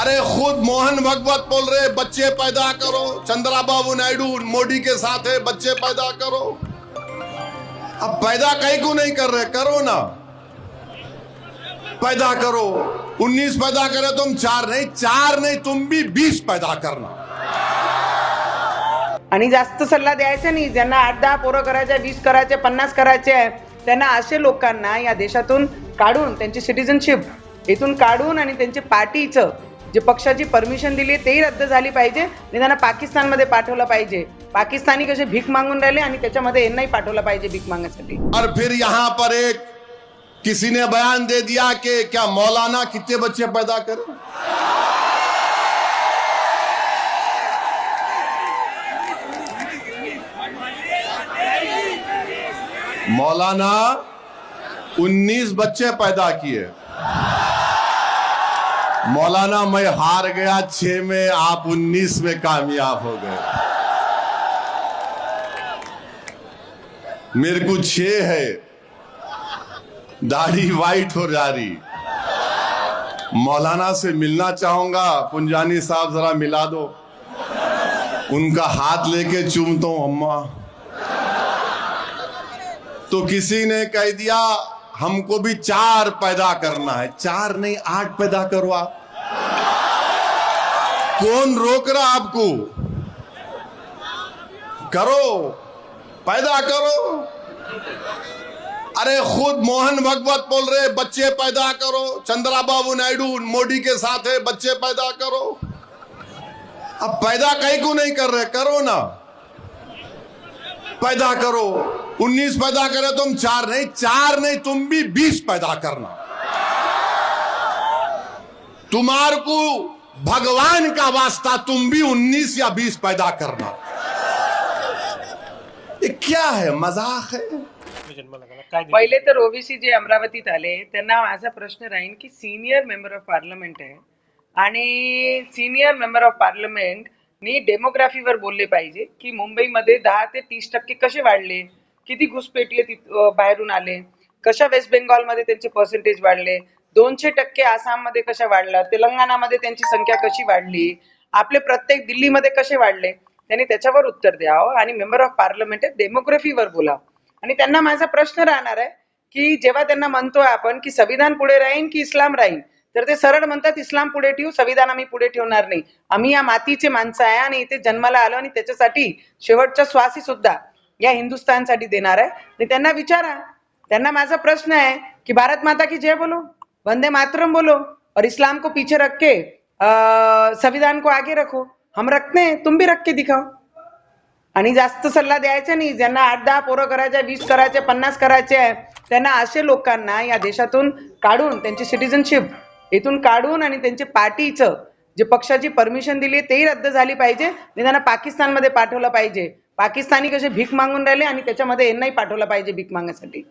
अरे खुद मोहन भगवत बोल रहे बच्चे पैदा करो। चंद्रा बाबू नायडू मोदी के साथ है बच्चे पैदा करो। अब पैदा कहीं को नहीं कर रहे करो ना। पैदा करो। 19 पैदा करे तुम चार नहीं चार नहीं तुम भी 20 पैदा करना। आणि जास्त सल्ला द्यायचा नाही ज्यांना आठ दहा पोरं करायचे वीस करायचे पन्नास करायचे आहे त्यांना असे लोकांना या देशातून काढून त्यांची सिटिझनशिप इथून काढून आणि त्यांची पार्टीचं जे पक्षाची परमिशन दिली तेही रद्द झाली पाहिजे. आणि त्यांना पाकिस्तानमध्ये पाठवलं पाहिजे. पाकिस्तानी कसे भीक मागून राहिले आणि त्याच्यामध्ये यांनाही पाठवलं पाहिजे भीक मागण्यासाठी. और फिर यहां पर एक किसी ने बयान दे दिया कि क्या मौलाना कितने बच्चे पैदा कर? मौलाना 19 बच्चे पैदा किए। मौलाना, मैं हार गया, छह में आप 19 में कामयाब हो गए। मेरे को छह है। दाढ़ी वाइट हो जा रही। मौलाना से मिलना चाहूँगा, पुंजानी साहब जरा मिला दो। उनका हाथ लेके चूमता हूँ, अम्मा। तो किसी ने कह दिया हमको भी चार पैदा करना है। चार नहीं, आठ पैदा करो आप। कौन रोक रहा आपको? करो। पैदा करो। अरे खुद मोहन भगवत बोल रहे बच्चे पैदा करो। चंद्रा बाबू नायडू, मोदी के साथ है, बच्चे पैदा करो। अब पैदा कहीं को नहीं कर रहे, करो ना। पैदा करो। 19 पैदा करो तुम चार नहीं चार नहीं तुम भी बीस पैदा करना। तुम्हार को भगवान का वास्ता तुम भी 19 या बीस पैदा करना। ये क्या है? मजाक है। पहिले तर ओबीसी जे अमरावतीत आले त्यांना माझा प्रश्न राहील की सिनियर मेंबर ऑफ पार्लमेंट आहे. आणि सिनियर मेंबर ऑफ पार्लमेंट मी डेमोग्राफीवर बोलले पाहिजे की मुंबईमध्ये दहा ते तीस टक्के कसे वाढले? किती घुसपेटीये बाहेरून आले? कशा वेस्ट बेंगॉलमध्ये त्यांचे पर्सेंटेज वाढले? दोनशे टक्के आसाममध्ये कशा वाढला तेलंगणामध्ये त्यांची संख्या कशी वाढली? आपले प्रत्येक दिल्लीमध्ये कसे वाढले? त्यांनी त्याच्यावर उत्तर द्यावं हो. आणि मेंबर ऑफ पार्लमेंट डेमोग्राफीवर बोलावं आणि त्यांना माझा प्रश्न राहणार आहे की जेव्हा त्यांना म्हणतोय आपण की संविधान पुढे राहीन की इस्लाम राहीन तर ते सरळ म्हणतात इस्लाम पुढे ठेवू संविधान आम्ही पुढे ठेवणार नाही. आम्ही या मातीचे माणसं आहे आणि इथे जन्माला आलो आणि त्याच्यासाठी शेवटच्या श्वासी सुद्धा या हिंदुस्थानसाठी देणार आहे. आणि त्यांना विचारा. त्यांना माझा प्रश्न आहे की भारत माता की जय बोलो? वंदे मातरम बोलो? और इस्लाम को पीछे रख के संविधान को आगे रखो। हम रखते हैं तुम भी रख के दिखाओ। आणि जास्त सल्ला द्यायचा नाही. ज्यांना आठ दहा पोरं करायचे वीस करायचे पन्नास करायचे आहे त्यांना असे लोकांना या देशातून काढून त्यांची सिटिझनशिप इथून काढून आणि त्यांचे पार्टीचं जे पक्षाची परमिशन दिली तेही रद्द झाली पाहिजे. आणि त्यांना पाकिस्तानमध्ये पाठवलं पाहिजे. पाकिस्तानी कसे भीक मागून राहिले आणि त्याच्यामध्ये यांनाही पाठवलं पाहिजे भीक मागण्यासाठी.